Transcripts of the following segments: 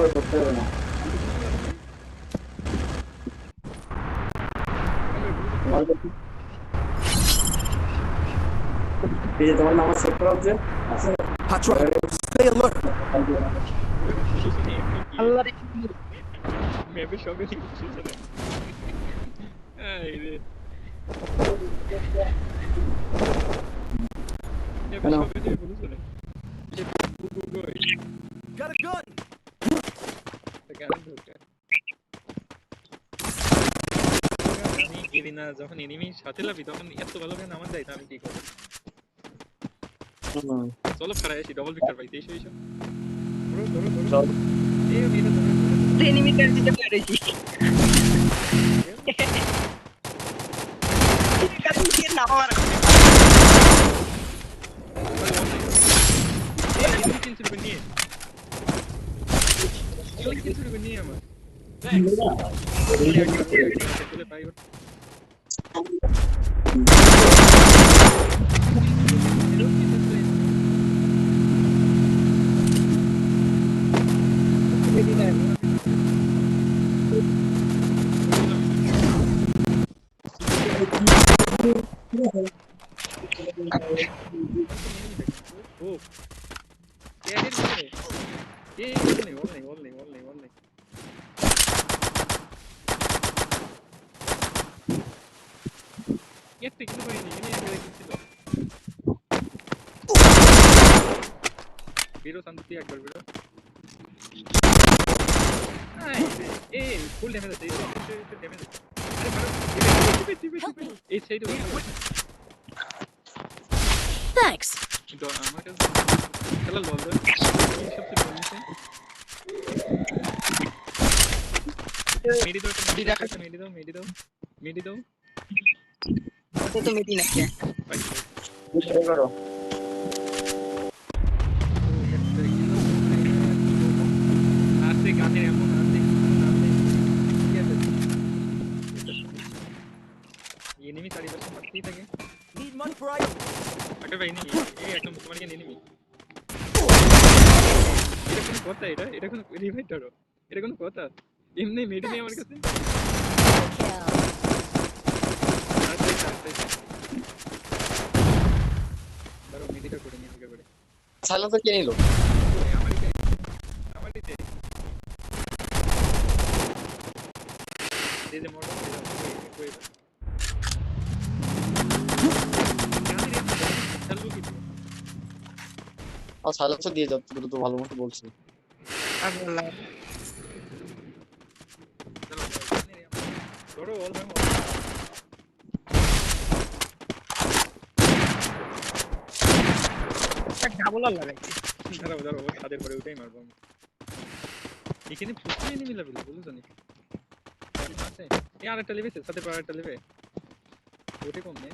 ভালো করতে হবে না। এই যে তোমার নাম্বার সেভ করা হচ্ছে? আছে? Stay alert. আল্লাহ। রে ম্যাপে সবে লিখছে চলে এই রে। ম্যাপে সবে দিয়ে চলে যে গুগু গই Got a gun. না যখন এনিমি সাথে লাভি তখন এত ভালো গান আমার দেয় আমি কি করব? চলো খারাপ আসি ডবল ভিক্টর পাইতে এসো এসো। ধরো ধরো ধরো। এই মেয়েটা ধরো। এনিমি কার দিতে পেরেছি কারণ কি না আমার এই এনিমি কিল ছিল নিয়ে এনিমি কিল ছিল নিয়ে আমার চলে পাই ওর ও কে এর ভিতরে এ ওল নেই ওল নেই ওল নেই ওল নেই ওল নেই একটা কিন্তু পাইনি এনে এনে রেখেছিল বেরো শান্তি একবার বেরো আই রে, এ ফুল ড্যামেজ আছে এই ড্যামেজ এই সাইডে Thanks. কিন্তু আমার কাছে খেলা লল এই মেডি দাও মেডি দাও মেডি দাও মেডি দাও মেডি দাও তো মেটি না শুরু করো আছে গানের এমন আছে আছে কি আছে এনিমি চারিপাশে মারতেই থাকে Need money for items. একটা ভাই নেই এই একদম তোমার কি এনিমি এটা কোনো কথা এটা এটা কোনো রিভাইভ ধরো এটা কোনো কথা এমনি মেডি নেই আমার কাছে আচ্ছা আচ্ছা আচ্ছা ধরো মেডিটা করে নিয়ে হালকা করে সাইলেন্স কে নিল আমারই চাই আমারই চাই এই যে মোটর কই চালু কি আর সাইলেন্স দিয়ে যাও তুমি তো ভালো মতো বলছি। এখানে এই আরেকটা সাথে পর আরেকটা লেভে। ওটা কম নেই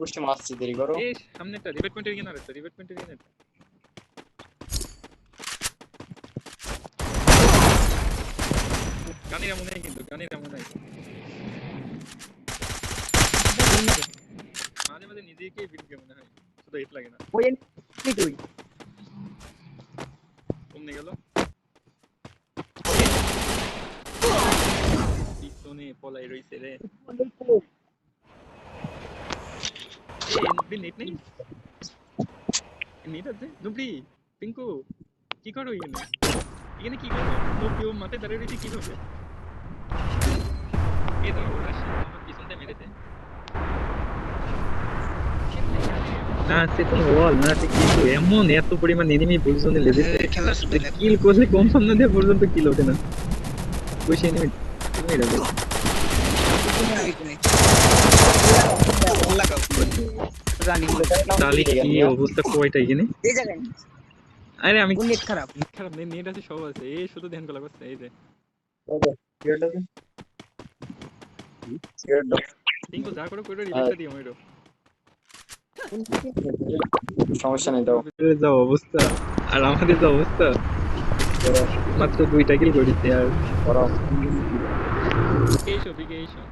বসে মারছি দেরি করো। সামনে একটা রিভেট পয়েন্টের এখানে রিভেট পয়েন্টের এখানে গানের এমন নাই কিন্তু গানের এমন নাই মাঝে মাঝে নিজেকে ভিডিও মনে হয়? শুধু হিট লাগে না। ওই এনিমি তুই কমনে গেল। পিছনে পলাই রইছে রে। এই নেট নেই? নেট আছে? নুবড়ি পিঙ্কু কি করো এখানে? এখানে কি করো? ও মাথায় দাঁড়িয়ে রয়েছে কি করবে? এই ধরো ওরা আমার পিছনটা মেরেছে না সে কোনো ওয়াল না সে কিছু এমন এত পরিমাণ এনিমি পজিশনে লেগেছে। কিল করলে কম সামনে দিয়ে পর্যন্ত কিল ওঠে না। ওই সেই এনিমি তুমি রাখো জানি তাহলে কি অবস্থা কয়টা এখানে? আরে আমি নেট খারাপ। খারাপ নেই নেট আছে সব আছে। এই শুধু ধ্যান করা করছে এই যে সিগারেট আছে সিগারেট দাও টিঙ্কু যা করো করে রিভাইভটা দিও মেরো সমস্যা নেই দাও। যা অবস্থা আর আমাদের যা অবস্থা মাত্র দুইটা কিল করেছি আর করো এইসব এইসব